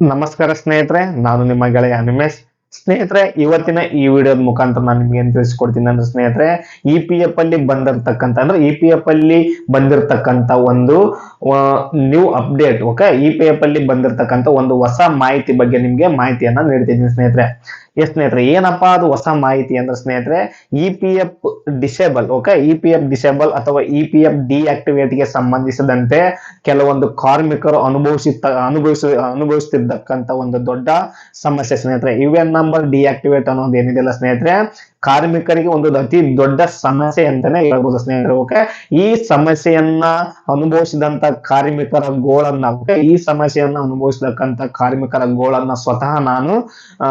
ನಮಸ್ಕಾರ ಸ್ನೇಹಿತರೆ, ನಾನು ನಿಮ್ಮ ಗೆಳೆಯ ಅನಿಮೇಶ್ ಸ್ನೇಹಿತರೆ, ಇವತ್ತಿನ ಈ ವಿಡಿಯೋದ ಮುಖಾಂತರ ನಾನು ನಿಮ್ಗೆ ಏನ್ ತಿಳಿಸ್ಕೊಡ್ತೀನಿ ಅಂದ್ರೆ ಸ್ನೇಹಿತರೆ ಇ ಪಿ ಎಫ್ ಅಲ್ಲಿ ಬಂದಿರತಕ್ಕಂತ, ಅಂದ್ರೆ ಇ ಪಿ ಎಫ್ ಅಲ್ಲಿ ಬಂದಿರತಕ್ಕಂತ ಒಂದು new update okay E P F ಅಲ್ಲಿ ಬಂದಿರತಕ್ಕಂತ ಒಂದು ಹೊಸ ಮಾಹಿತಿ ಬಗ್ಗೆ ನಿಮ್ಗೆ ಮಾಹಿತಿಯನ್ನ ನೀಡ್ತಿದ್ದೀನಿ ಸ್ನೇಹಿತರೆ. ಎಸ್ ಸ್ನೇಹಿತರೆ, ಏನಪ್ಪಾ ಅದು ಹೊಸ ಮಾಹಿತಿ ಅಂದ್ರೆ ಸ್ನೇಹಿತರೆ E P F disable okay E P F disable ಅಥವಾ ಇ ಪಿ ಎಫ್ ಡಿಆಕ್ಟಿವೇಟ್ಗೆ ಸಂಬಂಧಿಸಿದಂತೆ ಕೆಲವೊಂದು ಕಾರ್ಮಿಕರು ಅನುಭವಿಸುತ್ತ ಅನುಭವಿಸ ಅನುಭವಿಸುತ್ತಿದ್ದಕ್ಕಂತ ಒಂದು ದೊಡ್ಡ ಸಮಸ್ಯೆ ಸ್ನೇಹಿತರೆ. ಯು ಎನ್ ನಂಬರ್ ಡಿಆಕ್ಟಿವೇಟ್ ಅನ್ನೋದು ಏನಿದೆಯಲ್ಲ ಸ್ನೇಹಿತರೆ? ಕಾರ್ಮಿಕರಿಗೆ ಒಂದು ಅತಿ ದೊಡ್ಡ ಸಮಸ್ಯೆ ಅಂತಾನೆ ಹೇಳ್ಬೋದು ಸ್ನೇಹಿತರೆ ಓಕೆ ಈ ಸಮಸ್ಯೆಯನ್ನ ಅನುಭವಿಸಿದಂತ ಕಾರ್ಮಿಕರ ಗೋಳನ್ನ ಓಕೆ ಈ ಸಮಸ್ಯೆಯನ್ನ ಅನುಭವಿಸಿದಕ್ಕಂತ ಕಾರ್ಮಿಕರ ಗೋಳನ್ನ ಸ್ವತಃ ನಾನು, ಆ,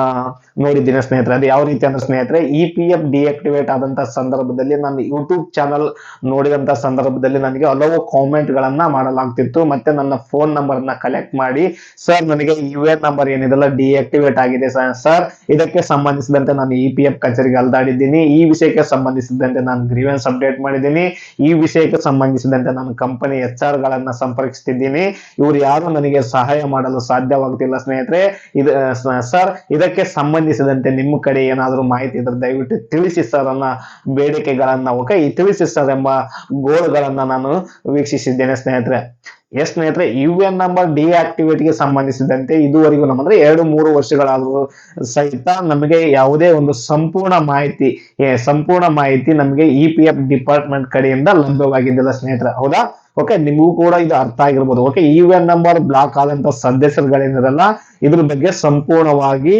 ನೋಡಿದ್ದೀನಿ ಸ್ನೇಹಿತರೆ. ಅದು ಯಾವ ರೀತಿ ಅಂದ್ರೆ ಸ್ನೇಹಿತರೆ ಇ ಪಿ ಎಫ್ ಡಿಆಕ್ಟಿವೇಟ್ ಆದಂತ ಸಂದರ್ಭದಲ್ಲಿ ನನ್ನ ಯೂಟ್ಯೂಬ್ ಚಾನಲ್ ನೋಡಿದಂತ ಸಂದರ್ಭದಲ್ಲಿ ನನಗೆ ಹಲವು ಕಾಮೆಂಟ್ ಗಳನ್ನ ಮಾಡಲಾಗ್ತಿತ್ತು. ಮತ್ತೆ ನನ್ನ ಫೋನ್ ನಂಬರ್ನ ಕಲೆಕ್ಟ್ ಮಾಡಿ ಸರ್ ನನಗೆ ಯು ಎನ್ ನಂಬರ್ ಏನಿದೆಲ್ಲ ಡಿಆಕ್ಟಿವೇಟ್ ಆಗಿದೆ ಸರ್ ಇದಕ್ಕೆ ಸಂಬಂಧಿಸಿದಂತೆ ನಾನು ಇ ಪಿ ಎಫ್ ಕಚೇರಿಗೆ ಅಲ್ದಾಡಿದ್ದೀನಿ ಈ ವಿಷಯಕ್ಕೆ ಸಂಬಂಧಿಸಿದಂತೆ ನಾನು ಗ್ರೀವೆನ್ಸ್ ಅಪ್ಡೇಟ್ ಮಾಡಿದ್ದೀನಿ. ಈ ವಿಷಯಕ್ಕೆ ಸಂಬಂಧಿಸಿದಂತೆ ನಾನು ಕಂಪನಿ ಎಚ್ ಆರ್ ಗಳನ್ನ ಸಂಪರ್ಕಿಸ್ತಿದ್ದೀನಿ. ಇವರು ಯಾರು ನನಗೆ ಸಹಾಯ ಮಾಡಲು ಸಾಧ್ಯವಾಗ್ತಿಲ್ಲ ಸ್ನೇಹಿತರೆ, ಇದು ಸರ್, ಇದಕ್ಕೆ ಸಂಬಂಧಿಸಿದಂತೆ ನಿಮ್ಮ ಕಡೆ ಏನಾದರೂ ಮಾಹಿತಿ ಇದ್ರೆ ದಯವಿಟ್ಟು ತಿಳಿಸಿ ಸರ್ ಅನ್ನ ಬೇಡಿಕೆಗಳನ್ನ ಓಕೆ ಈ ತಿಳಿಸಿ ಸರ್ ಎಂಬ ಗೋಳುಗಳನ್ನ ನಾನು ವೀಕ್ಷಿಸಿದ್ದೇನೆ ಸ್ನೇಹಿತರೆ. ಎಸ್ ಸ್ನೇಹಿತರೆ ಯು ಎನ್ ನಂಬರ್ ಡಿಆಕ್ಟಿವೇಟ್ಗೆ ಸಂಬಂಧಿಸಿದಂತೆ ಇದುವರೆಗೂ ನಮ್ಮಂದ್ರೆ ಎರಡು ಮೂರು ವರ್ಷಗಳಾದರೂ ಸಹಿತ ನಮಗೆ ಯಾವುದೇ ಒಂದು ಸಂಪೂರ್ಣ ಮಾಹಿತಿ ಸಂಪೂರ್ಣ ಮಾಹಿತಿ ನಮಗೆ ಇ ಪಿ ಎಫ್ ಡಿಪಾರ್ಟ್ಮೆಂಟ್ ಕಡೆಯಿಂದ ಲಭ್ಯವಾಗಿದ್ದಿಲ್ಲ ಸ್ನೇಹಿತರೆ. ಹೌದಾ? ಓಕೆ, ನಿಮಗೂ ಕೂಡ ಇದು ಅರ್ಥ ಆಗಿರ್ಬೋದು. Okay U N number block ಆದಂತ ಸದಸ್ಯರುಗಳೇನಿರಲ್ಲ, ಇದ್ರ ಬಗ್ಗೆ ಸಂಪೂರ್ಣವಾಗಿ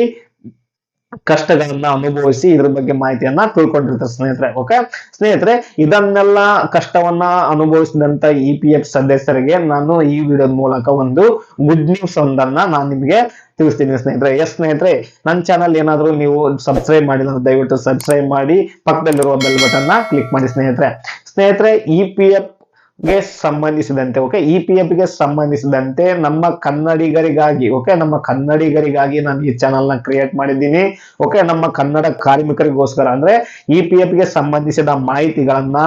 ಕಷ್ಟಗಳನ್ನ ಅನುಭವಿಸಿ ಇದ್ರ ಬಗ್ಗೆ ಮಾಹಿತಿಯನ್ನ ತಿಳ್ಕೊಂಡಿರ್ತಾರೆ ಸ್ನೇಹಿತರೆ ಓಕೆ ಸ್ನೇಹಿತರೆ, ಇದನ್ನೆಲ್ಲ ಕಷ್ಟವನ್ನ ಅನುಭವಿಸಿದಂತ ಇ ಪಿ ಎಫ್ ಸದಸ್ಯರಿಗೆ ನಾನು ಈ ವಿಡಿಯೋದ ಮೂಲಕ ಒಂದು ಗುಡ್ ನ್ಯೂಸ್ ಒಂದನ್ನ ನಾನು ನಿಮಗೆ ತಿಳಿಸ್ತೀನಿ ಸ್ನೇಹಿತರೆ. ಎಸ್ ಸ್ನೇಹಿತರೆ ನನ್ನ ಚಾನಲ್ ಏನಾದರೂ ನೀವು ಸಬ್ಸ್ಕ್ರೈಬ್ ಮಾಡಿಲ್ಲ ದಯವಿಟ್ಟು ಸಬ್ಸ್ಕ್ರೈಬ್ ಮಾಡಿ, ಪಕ್ಕದಲ್ಲಿರುವ ಬೆಲ್ ಬಟನ್ ಕ್ಲಿಕ್ ಮಾಡಿ ಸ್ನೇಹಿತರೆ. ಸ್ನೇಹಿತರೆ ಇ ಪಿ ಎಫ್ ಗೆ ಸಂಬಂಧಿಸಿದಂತೆ ಓಕೆ ಇ ಪಿ ಎಫ್ಗೆ ಸಂಬಂಧಿಸಿದಂತೆ ನಮ್ಮ ಕನ್ನಡಿಗರಿಗಾಗಿ ಓಕೆ ನಮ್ಮ ಕನ್ನಡಿಗರಿಗಾಗಿ ನಾನು ಈ ಚಾನಲ್ನ ಕ್ರಿಯೇಟ್ ಮಾಡಿದ್ದೀನಿ ಓಕೆ ನಮ್ಮ ಕನ್ನಡ ಕಾರ್ಮಿಕರಿಗೋಸ್ಕರ. ಅಂದ್ರೆ ಇ ಪಿ ಎಫ್ಗೆ ಸಂಬಂಧಿಸಿದ ಮಾಹಿತಿಗಳನ್ನ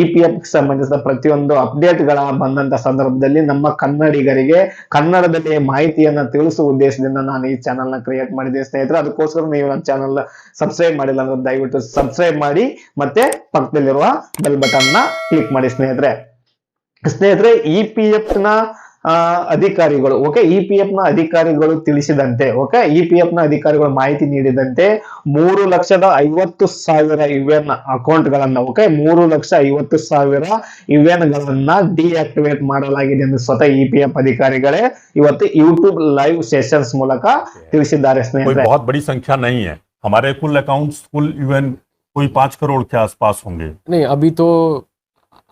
ಇ ಪಿ ಎಫ್ ಸಂಬಂಧಿಸಿದ ಪ್ರತಿಯೊಂದು ಅಪ್ಡೇಟ್ಗಳ ಬಂದಂತ ಸಂದರ್ಭದಲ್ಲಿ ನಮ್ಮ ಕನ್ನಡಿಗರಿಗೆ ಕನ್ನಡದಲ್ಲಿ ಮಾಹಿತಿಯನ್ನ ತಿಳಿಸುವ ಉದ್ದೇಶದಿಂದ ನಾನು ಈ ಚಾನಲ್ನ ಕ್ರಿಯೇಟ್ ಮಾಡಿದ್ದೀನಿ. ಸ್ನೇಹಿತರೆ, ಅದಕ್ಕೋಸ್ಕರ ನೀವು ನನ್ನ ಚಾನಲ್ ಸಬ್ಸ್ಕ್ರೈಬ್ ಮಾಡಿಲ್ಲ ಅಂದ್ರೆ ದಯವಿಟ್ಟು ಸಬ್ಸ್ಕ್ರೈಬ್ ಮಾಡಿ ಮತ್ತೆ ಪಕ್ಕದಲ್ಲಿರುವ ಬೆಲ್ ಬಟನ್ನ ಕ್ಲಿಕ್ ಮಾಡಿ ಸ್ನೇಹಿತರೆ. ಸ್ನೇಹಿತರೆ ಇ ಪಿ ಎಫ್ ನ ಆ, ಅಧಿಕಾರಿಗಳು ಓಕೆ ಇ ಪಿ ಎಫ್ ನ ಅಧಿಕಾರಿಗಳು ತಿಳಿಸಿದಂತೆ ಓಕೆ ಇ ಪಿ ಎಫ್ ನ ಅಧಿಕಾರಿಗಳು ಮಾಹಿತಿ ನೀಡಿದಂತೆ ಮೂರು ಲಕ್ಷದ ಐವತ್ತು ಸಾವಿರ ಯುಎನ್ ಅಕೌಂಟ್ ಗಳನ್ನ ಓಕೆ ಮೂರು ಲಕ್ಷ ಐವತ್ತು ಸಾವಿರ ಯುಎನ್ ಗಳನ್ನ ಡಿಆಕ್ಟಿವೇಟ್ ಮಾಡಲಾಗಿದೆ ಎಂದು ಸ್ವತಃ ಇ ಪಿ ಎಫ್ ಅಧಿಕಾರಿಗಳೇ ಇವತ್ತು ಯೂಟ್ಯೂಬ್ ಲೈವ್ ಸೆಷನ್ಸ್ ಮೂಲಕ ತಿಳಿಸಿದ್ದಾರೆ कोई ಸ್ನೇಹಿತರೆ बहुत बड़ी संख्या नहीं है हमारे कुल अकाउंट्स कुल इवन कोई पांच करोड़ के आसपास होंगे नहीं अभी तो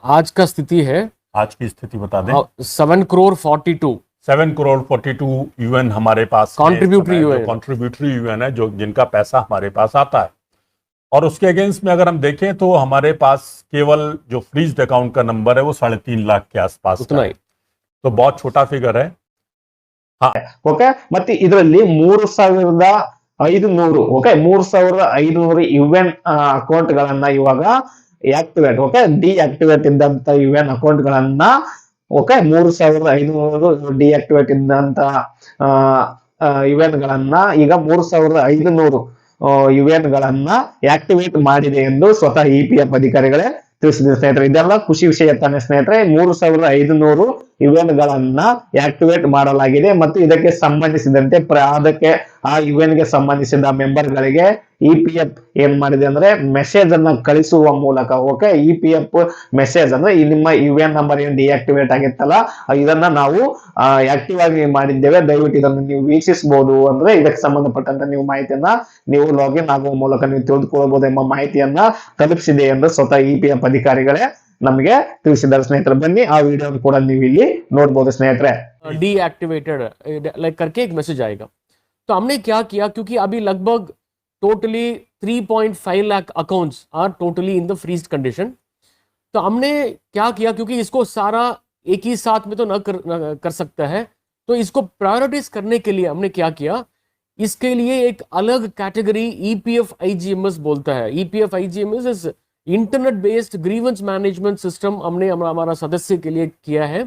आज का स्थिति है आज की स्थिति बता दें seven crore forty two seven crore forty two UN हमारे पास Contributory UN. कॉन्ट्रीब्यूटरी यूएन है जो जिनका पैसा हमारे पास आता है और उसके अगेंस्ट में अगर हम देखें तो हमारे पास केवल जो फ्रीज अकाउंट का नंबर है वो साढ़े तीन लाख के आसपास का उतना है। ही तो बहुत छोटा फिगर है ಓಕೆ ಮತ್ತೆ ಇದರಲ್ಲಿ ಮೂರು ಸಾವಿರದ ಐದು ನೂರು ಓಕೆ ಮೂರು ಸಾವಿರದ ಐದುನೂರು ಯು ಎನ್ ಅಕೌಂಟ್ ಗಳನ್ನ ಇವಾಗ ಆಕ್ಟಿವೇಟ್ ಓಕೆ ಡಿಆಕ್ಟಿವೇಟ್ ಇದ್ದಂತ ಎನ್ ಅಕೌಂಟ್ ಗಳನ್ನ ಓಕೆ ಮೂರು ಸಾವಿರದ ಐದುನೂರು ಡಿಆಕ್ಟಿವೇಟ್ ಇದ್ದಂತ ಎನ್ ಗಳನ್ನ ಈಗ ಮೂರು ಸಾವಿರದ ಐದುನೂರು ಎನ್ ಗಳನ್ನ ಆಕ್ಟಿವೇಟ್ ಮಾಡಿದೆ ಎಂದು ಸ್ವತಃ ಇ ಪಿ ಎಫ್ ಅಧಿಕಾರಿಗಳೇ ತಿಳಿಸಿದೆ ಸ್ನೇಹಿತರೆ. ಇದೆಲ್ಲ ಖುಷಿ ವಿಷಯ ತಾನೆ ಸ್ನೇಹಿತರೆ. ಮೂರು ಸಾವಿರದ ಐದುನೂರು ಯುಎನ್ ಗಳನ್ನ ಆಕ್ಟಿವೇಟ್ ಮಾಡಲಾಗಿದೆ ಮತ್ತು ಇದಕ್ಕೆ ಸಂಬಂಧಿಸಿದಂತೆ ಅದಕ್ಕೆ ಆ ಯುಎನ್ಗೆ ಸಂಬಂಧಿಸಿದ ಮೆಂಬರ್ ಗಳಿಗೆ ಇ ಪಿ ಎಫ್ ಏನ್ ಮಾಡಿದೆ ಅಂದ್ರೆ ಮೆಸೇಜ್ ಅನ್ನ ಕಳಿಸುವ ಮೂಲಕ okay E P F message ಅಂದ್ರೆ ಈ ನಿಮ್ಮ ಯು ನಂಬರ್ ಏನ್ ಡಿಆಕ್ಟಿವೇಟ್ ಆಗಿತ್ತಲ್ಲ, ಇದನ್ನ ನಾವು ಆಕ್ಟಿವ್ ಆಗಿ ಮಾಡಿದ್ದೇವೆ. ದಯವಿಟ್ಟು ಇದನ್ನು ನೀವು ವೀಕ್ಷಿಸಬಹುದು ಅಂದ್ರೆ ಇದಕ್ಕೆ ಸಂಬಂಧಪಟ್ಟಂತ ನೀವು ಮಾಹಿತಿಯನ್ನ ನೀವು ಲಾಗಿನ್ ಆಗುವ ಮೂಲಕ ನೀವು ತಿಳಿದುಕೊಳ್ಳಬಹುದು ಎಂಬ ಮಾಹಿತಿಯನ್ನ ತಲುಪಿಸಿದೆ ಎಂದು ಸ್ವತಃ ಇ ಪಿ ಎಫ್ ಅಧಿಕಾರಿಗಳೇ ನಮಗೆ ತಿಳಿಸಿದ್ದಾರೆ ಸ್ನೇಹಿತರೆ ಬನ್ನಿ ಆ ವಿಡಿಯೋ ಕೂಡ ನೀವು ಇಲ್ಲಿ ನೋಡ್ಬೋದು ಸ್ನೇಹಿತರೆ डीएक्टिवेटेड लाइक करके एक मैसेज आएगा तो हमने क्या किया क्योंकि अभी लगभग totally 3.5 lakh accounts are totally in the freeze condition तो हमने क्या किया क्योंकि इसको सारा एक ही साथ में तो न कर, न कर सकता है तो इसको प्रायोरिटाइज करने के लिए हमने क्या किया इसके लिए एक अलग कैटेगरी E ईपीएफ आईजीएमएस बोलता है E EPF IGMS is internet based grievance management system हमने हमारा सदस्य के लिए किया है।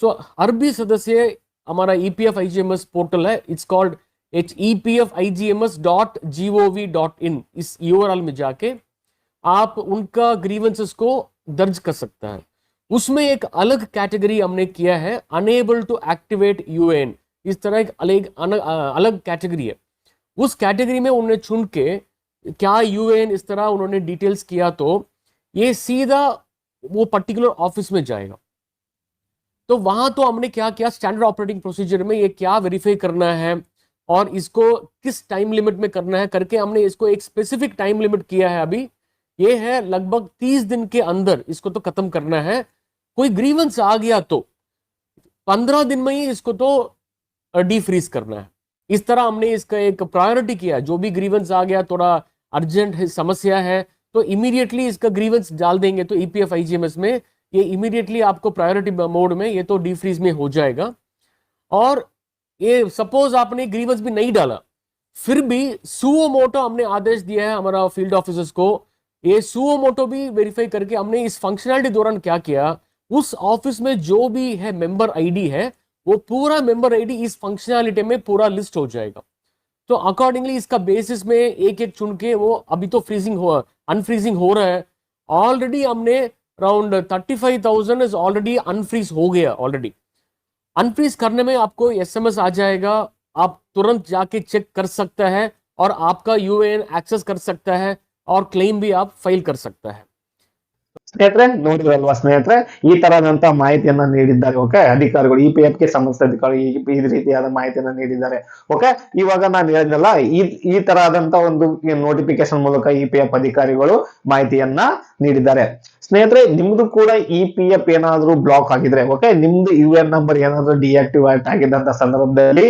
सो हर भी सदस्य, हमारा E E P F I G M S portal है। It's called H E P F I G M S dot G O V dot in इस यूआरएल में जाके आप उनका ग्रीवेंसेस को दर्ज कर सकते हैं। उसमें एक अलग कैटेगरी हमने किया है अनेबल टू एक्टिवेट यूएन इस तरह एक अलग अलग कैटेगरी है। उस कैटेगरी में उन्होंने चुन के क्या यूएन इस तरह उन्होंने डिटेल्स किया तो ये सीधा वो पर्टिकुलर ऑफ़िस में जाएगा। तो वहाँ तो हमने क्या किया? स्टैंडर्ड ऑपरेटिंग प्रोसीजर में ये क्या वेरीफाई करना है और इसको किस टाइम लिमिट में करना है करके हमने इसको एक स्पेसिफिक टाइम लिमिट किया है अभी। ये है लगभग तीस दिन के अंदर इसको तो खत्म करना है। कोई ग्रीवेंस आ गया तो पंद्रह दिन में ही इसको तो डी फ्रीज करना है। इस तरह हमने इसका एक प्रायोरिटी किया। जो भी ग्रीवेंस आ गया, थोड़ा अर्जेंट समस्या है तो इमीडिएटली इसका ग्रीवेंस डाल देंगे तो E ईपीएफ आईजीएमएस में, ये इमीडिएटली आपको प्रायोरिटी मोड में, ये तो डी फ्रीज में हो जाएगा। और ये सपोज़ आपने ग्रीवेंस भी नहीं डाला, फिर भी सुओ मोटो हमने आदेश दिया है हमारा फ़ील्ड ऑफिसर्स को, ये सुओ मोटो भी वेरीफाई करके हमने इस फंक्शनैलिटी दौरान क्या किया, उस ऑफ़िस में जो भी है मेंबर आईडी है, वो पूरा मेंबर आईडी इस फंक्शनैलिटी में पूरा लिस्ट हो जाएगा। तो अकॉर्डिंगली इसका बेसिस में एक एक चुन के वो अभी तो फ्रीजिंग हो अनफ्रीजिंग हो रहा है। ऑलरेडी हमने around thirty five thousand is already unfreeze हो गया ऑलरेडी अनफ्रीज करने में आपको एसएमएस आ जाएगा, आप तुरंत जाके चेक कर सकता है और आपका यूएएन एक्सेस कर सकता है और क्लेम भी आप फ़ाइल कर सकता है। ಸ್ನೇಹಿತರೆ, ನೋಡಿದ್ರಲ್ವಾ ಸ್ನೇಹಿತರೆ, ಈ ತರದಂತ ಮಾಹಿತಿಯನ್ನ ನೀಡಿದ್ದಾರೆ, ಓಕೆ? ಅಧಿಕಾರಿಗಳು ಇ ಪಿ ಎಫ್ಗೆ ಸಂಬಂಧಿಸಿದ ಅಧಿಕಾರಿಗಳು ಈ ರೀತಿಯಾದ ಮಾಹಿತಿಯನ್ನ ನೀಡಿದ್ದಾರೆ, ಓಕೆ? ಇವಾಗ ನಾನು ಹೇಳಿದ್ನಲ್ಲ, ಈ ಈ ತರದಂತ ಒಂದು ನೋಟಿಫಿಕೇಶನ್ ಮೂಲಕ ಇ ಪಿ ಎಫ್ ಅಧಿಕಾರಿಗಳು ಮಾಹಿತಿಯನ್ನ ನೀಡಿದ್ದಾರೆ. ಸ್ನೇಹಿತರೆ, ನಿಮ್ದು ಕೂಡ ಇ ಪಿ ಎಫ್ ಏನಾದ್ರೂ ಬ್ಲಾಕ್ ಆಗಿದ್ರೆ, ಓಕೆ? ನಿಮ್ದು ಯು ಎನ್ ನಂಬರ್ ಏನಾದ್ರೂ ಡಿಆಕ್ಟಿವೇಟ್ ಆಗಿದ್ದಂತ ಸಂದರ್ಭದಲ್ಲಿ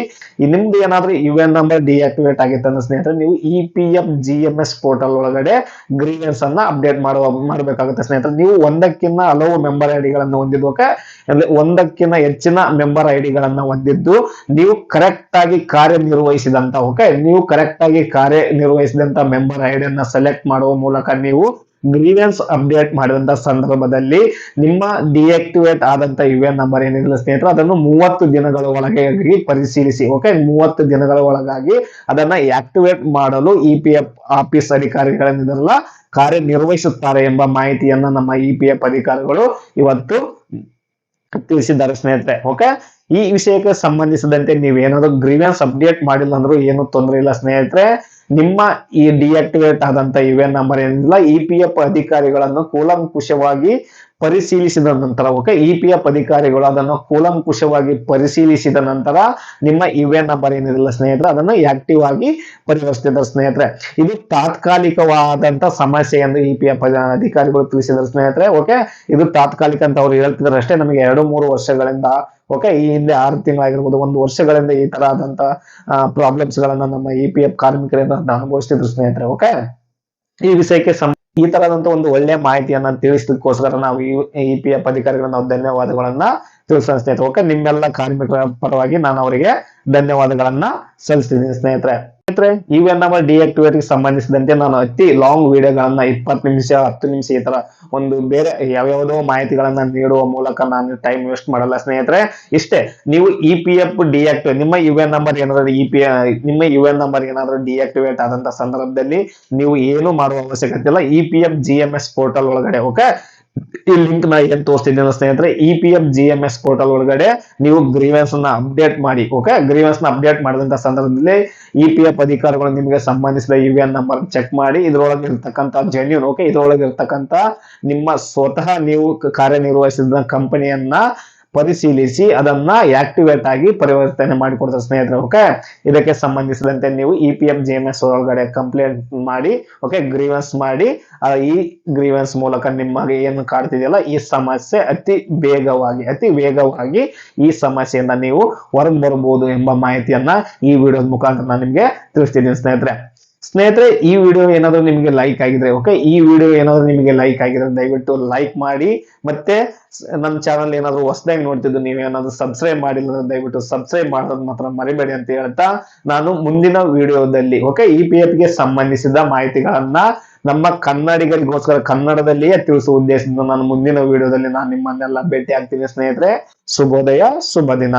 ನಿಮ್ದು ಏನಾದ್ರೂ ಯು ಎನ್ ನಂಬರ್ ಡಿಆಕ್ಟಿವೇಟ್ ಆಗಿತ್ತಂದ್ರೆ ಸ್ನೇಹಿತರೆ, ನೀವು E P F G M S portal ಒಳಗಡೆ ಗ್ರೀವೆನ್ಸ್ ಅನ್ನ ಅಪ್ಡೇಟ್ ಮಾಡುವ, ಮಾಡಬೇಕಾಗುತ್ತೆ ಸ್ನೇಹಿತರೆ. ನೀವು ಒಂದಕ್ಕಿಂತ ಹಲವು ಮೆಂಬರ್ ಐಡಿಗಳನ್ನು ಹೊಂದಿದ್ದು ಓಕೆ? ಅಂದ್ರೆ ಒಂದಕ್ಕಿಂತ ಹೆಚ್ಚಿನ ಮೆಂಬರ್ ಐಡಿಗಳನ್ನ ಹೊಂದಿದ್ದು ನೀವು ಕರೆಕ್ಟ್ ಆಗಿ ಕಾರ್ಯನಿರ್ವಹಿಸಿದಂತ, ಓಕೆ? ನೀವು ಕರೆಕ್ಟ್ ಆಗಿ ಕಾರ್ಯನಿರ್ವಹಿಸಿದಂತ ಮೆಂಬರ್ ಐಡಿಯನ್ನ ಸೆಲೆಕ್ಟ್ ಮಾಡುವ ಮೂಲಕ ನೀವು ಗ್ರೀವೆನ್ಸ್ ಅಪ್ಡೇಟ್ ಮಾಡಿದಂತ ಸಂದರ್ಭದಲ್ಲಿ ನಿಮ್ಮ ಡಿಆಕ್ಟಿವೇಟ್ ಆದಂತ ಯು ಎನ್ ನಂಬರ್ ಏನಿಲ್ಲ ಸ್ನೇಹಿತರೆ, ಅದನ್ನು ಮೂವತ್ತು ದಿನಗಳ ಒಳಗಾಗಿ ಪರಿಶೀಲಿಸಿ ಓಕೆ ಮೂವತ್ತು ದಿನಗಳ ಒಳಗಾಗಿ ಅದನ್ನ ಆಕ್ಟಿವೇಟ್ ಮಾಡಲು ಇ ಪಿ ಎಫ್ ಆಫೀಸ್ ಅಧಿಕಾರಿಗಳನ್ನೆಲ್ಲ ಕಾರ್ಯನಿರ್ವಹಿಸುತ್ತಾರೆ ಎಂಬ ಮಾಹಿತಿಯನ್ನ ನಮ್ಮ ಇ ಪಿ ಎಫ್ ಅಧಿಕಾರಿಗಳು ಇವತ್ತು ತಿಳಿಸಿದ್ದಾರೆ ಸ್ನೇಹಿತರೆ ಓಕೆ ಈ ವಿಷಯಕ್ಕೆ ಸಂಬಂಧಿಸಿದಂತೆ ನೀವೇನಾದ್ರೂ ಗ್ರೀವೆನ್ಸ್ ಅಪ್ಡೇಟ್ ಮಾಡಿಲ್ಲ ಅಂದ್ರೂ ಏನು ತೊಂದರೆ ಇಲ್ಲ ಸ್ನೇಹಿತರೆ. ನಿಮ್ಮ ಈ ಡಿಆಕ್ಟಿವೇಟ್ ಆದಂತ ಎನ್ ನಂಬರ್ ಏನಿಲ್ಲ ಇ ಪಿ ಎಫ್ ಅಧಿಕಾರಿಗಳನ್ನು ಕೂಲಂಕುಷವಾಗಿ ಪರಿಶೀಲಿಸಿದ ನಂತರ ಓಕೆ ಇ ಪಿ ಎಫ್ ಅಧಿಕಾರಿಗಳು ಅದನ್ನು ಕೂಲಂಕುಷವಾಗಿ ಪರಿಶೀಲಿಸಿದ ನಂತರ ನಿಮ್ಮ ಎನ್ ನಂಬರ್ ಏನಿದೆಲ್ಲ ಸ್ನೇಹಿತರೆ, ಅದನ್ನು ಆಕ್ಟಿವ್ ಆಗಿ ಪರಿವರ್ತಿಸಿದ ಸ್ನೇಹಿತರೆ. ಇದು ತಾತ್ಕಾಲಿಕವಾದಂತ ಸಮಸ್ಯೆ ಎಂದು ಇ ಪಿ ಎಫ್ ಅಧಿಕಾರಿಗಳು ತಿಳಿಸಿದ್ರು ಸ್ನೇಹಿತರೆ ಓಕೆ ಇದು ತಾತ್ಕಾಲಿಕ ಅಂತ ಅವ್ರು ಹೇಳ್ತಿದ್ದಾರೆ ಅಷ್ಟೇ, ನಮಗೆ ಎರಡು ಮೂರು ವರ್ಷಗಳಿಂದ ಓಕೆ ಈ ಹಿಂದೆ ಆರು ತಿಂಗಳಾಗಿರ್ಬೋದು ಒಂದು ವರ್ಷಗಳಿಂದ ಈ ತರ ಆದಂತ ಪ್ರಾಬ್ಲಮ್ಸ್ ಗಳನ್ನ ನಮ್ಮ ಇ ಪಿ ಎಫ್ ಕಾರ್ಮಿಕರಿಂದ ಅನುಭವಿಸ್ತಿದ್ರು ಸ್ನೇಹಿತರೆ ಓಕೆ ಈ ವಿಷಯಕ್ಕೆ ಈ ತರದಂತ ಒಂದು ಒಳ್ಳೆ ಮಾಹಿತಿಯನ್ನ ತಿಳಿಸಲಿಕ್ಕೋಸ್ಕರ ನಾವು ಇ ಪಿ ಎಫ್ ಅಧಿಕಾರಿಗಳನ್ನ ನಾವು ಧನ್ಯವಾದಗಳನ್ನ ತಿಳಿಸೋಣ ಸ್ನೇಹಿತರೆ. ಓಕೆ, ನಿಮ್ಮೆಲ್ಲ ಕಾರ್ಮಿಕರ ಪರವಾಗಿ ನಾನು ಅವರಿಗೆ ಧನ್ಯವಾದಗಳನ್ನ ಸಲ್ಲಿಸ್ತಿದ್ದೀನಿ ಸ್ನೇಹಿತರೆ. ಸ್ನೇಹಿತರೆ ಇವೆ ನಮ್ಮ ಡಿಆಕ್ಟಿವೇಟ್ಗೆ ಸಂಬಂಧಿಸಿದಂತೆ ನಾನು ಅತಿ ಲಾಂಗ್ ವಿಡಿಯೋಗಳನ್ನ ಇಪ್ಪತ್ ನಿಮಿಷ, ಹತ್ತು ನಿಮಿಷ ಈ ತರ ಒಂದು ಬೇರೆ ಯಾವ್ಯಾವುದೋ ಮಾಹಿತಿಗಳನ್ನ ನೀಡುವ ಮೂಲಕ ನಾನು ಟೈಮ್ ವೇಸ್ಟ್ ಮಾಡಲ್ಲ ಸ್ನೇಹಿತರೆ. ಇಷ್ಟೇ, ನೀವು ಇ ಪಿ ಎಫ್ ಡಿಆಕ್ಟಿವೇಟ್ ನಿಮ್ಮ ಯು ಎನ್ ನಂಬರ್ ಏನಾದ್ರು ಇ ಪಿ ನಿಮ್ಮ ಯು ಎನ್ ನಂಬರ್ ಏನಾದ್ರು ಡಿಆಕ್ಟಿವೇಟ್ ಆದಂತ ಸಂದರ್ಭದಲ್ಲಿ ನೀವು ಏನು ಮಾಡುವ ಅವಶ್ಯಕತೆ ಇಲ್ಲ. E P F G M S portal ಒಳಗಡೆ ಓಕೆ ಈ ಲಿಂಕ್ನ ಏನ್ ತೋರಿಸ್ತಿದ್ದೀನಿ ಸ್ನೇಹಿತರೆ E P F G M S portal ಒಳಗಡೆ ನೀವು ಗ್ರೀವೆನ್ಸ್ ಅನ್ನ ಅಪ್ಡೇಟ್ ಮಾಡಿ ಓಕೆ ಗ್ರೀವೆನ್ಸ್ನ ಅಪ್ಡೇಟ್ ಮಾಡಿದಂತ ಸಂದರ್ಭದಲ್ಲಿ ಇ ಪಿ ಎಫ್ ಅಧಿಕಾರಿಗಳು ನಿಮಗೆ ಸಂಬಂಧಿಸಿದ ಯು ಎನ್ ನಂಬರ್ ಚೆಕ್ ಮಾಡಿ, ಇದ್ರೊಳಗೆ ಇರ್ತಕ್ಕಂಥ ಜೆನ್ಯೂನ್ ಓಕೆ ಇದ್ರೊಳಗೆ ಇರ್ತಕ್ಕಂಥ ನಿಮ್ಮ ಸ್ವತಃ ನೀವು ಕಾರ್ಯನಿರ್ವಹಿಸಿದ ಕಂಪನಿಯನ್ನ ಪರಿಶೀಲಿಸಿ ಅದನ್ನ ಆಕ್ಟಿವೇಟ್ ಆಗಿ ಪರಿವರ್ತನೆ ಮಾಡಿಕೊಡ್ತಾರೆ ಸ್ನೇಹಿತರೆ ಓಕೆ ಇದಕ್ಕೆ ಸಂಬಂಧಿಸಿದಂತೆ ನೀವು E P F G M S ಒಳಗಡೆ ಕಂಪ್ಲೇಂಟ್ ಮಾಡಿ ಓಕೆ ಗ್ರೀವೆನ್ಸ್ ಮಾಡಿ ಈ ಗ್ರೀವೆನ್ಸ್ ಮೂಲಕ ನಿಮಗೆ ಏನು ಕಾಡ್ತಿದೆಯಲ್ಲ ಈ ಸಮಸ್ಯೆ ಅತಿ ಬೇಗವಾಗಿ ಅತಿ ವೇಗವಾಗಿ ಈ ಸಮಸ್ಯೆಯಿಂದ ನೀವು ಹೊರಗೆ ಬರಬಹುದು ಎಂಬ ಮಾಹಿತಿಯನ್ನ ಈ ವಿಡಿಯೋದ ಮುಖಾಂತರ ನಾನು ನಿಮಗೆ ತಿಳಿಸ್ತಿದ್ದೀನಿ ಸ್ನೇಹಿತರೆ. ಸ್ನೇಹಿತರೆ, ಈ ವಿಡಿಯೋ ಏನಾದರೂ ನಿಮಗೆ ಲೈಕ್ ಆಗಿದ್ರೆ ಓಕೆ ಈ ವಿಡಿಯೋ ಏನಾದರೂ ನಿಮಗೆ ಲೈಕ್ ಆಗಿದ್ರೆ ದಯವಿಟ್ಟು ಲೈಕ್ ಮಾಡಿ. ಮತ್ತೆ ನಮ್ಮ ಚಾನಲ್ ಏನಾದರೂ ಹೊಸದಾಗಿ ನೋಡ್ತಿದ್ದು ನೀವೇನಾದ್ರು ಸಬ್ಸ್ಕ್ರೈಬ್ ಮಾಡಿಲ್ಲ ದಯವಿಟ್ಟು ಸಬ್ಸ್ಕ್ರೈಬ್ ಮಾಡೋದು ಮಾತ್ರ ಮರಿಬೇಡಿ ಅಂತ ಹೇಳ್ತಾ ನಾನು ಮುಂದಿನ ವಿಡಿಯೋದಲ್ಲಿ ಓಕೆ ಇ ಪಿ ಎಫ್ಗೆ ಸಂಬಂಧಿಸಿದ ಮಾಹಿತಿಗಳನ್ನ ನಮ್ಮ ಕನ್ನಡಿಗರಿಗೋಸ್ಕರ, ಕನ್ನಡದಲ್ಲಿಯೇ ತಿಳಿಸುವ ಉದ್ದೇಶದಿಂದ ನಾನು ಮುಂದಿನ ವಿಡಿಯೋದಲ್ಲಿ ನಾನು ನಿಮ್ಮನ್ನೆಲ್ಲ ಭೇಟಿ ಆಗ್ತೀನಿ ಸ್ನೇಹಿತರೆ. ಶುಭೋದಯ ಶುಭ ದಿನ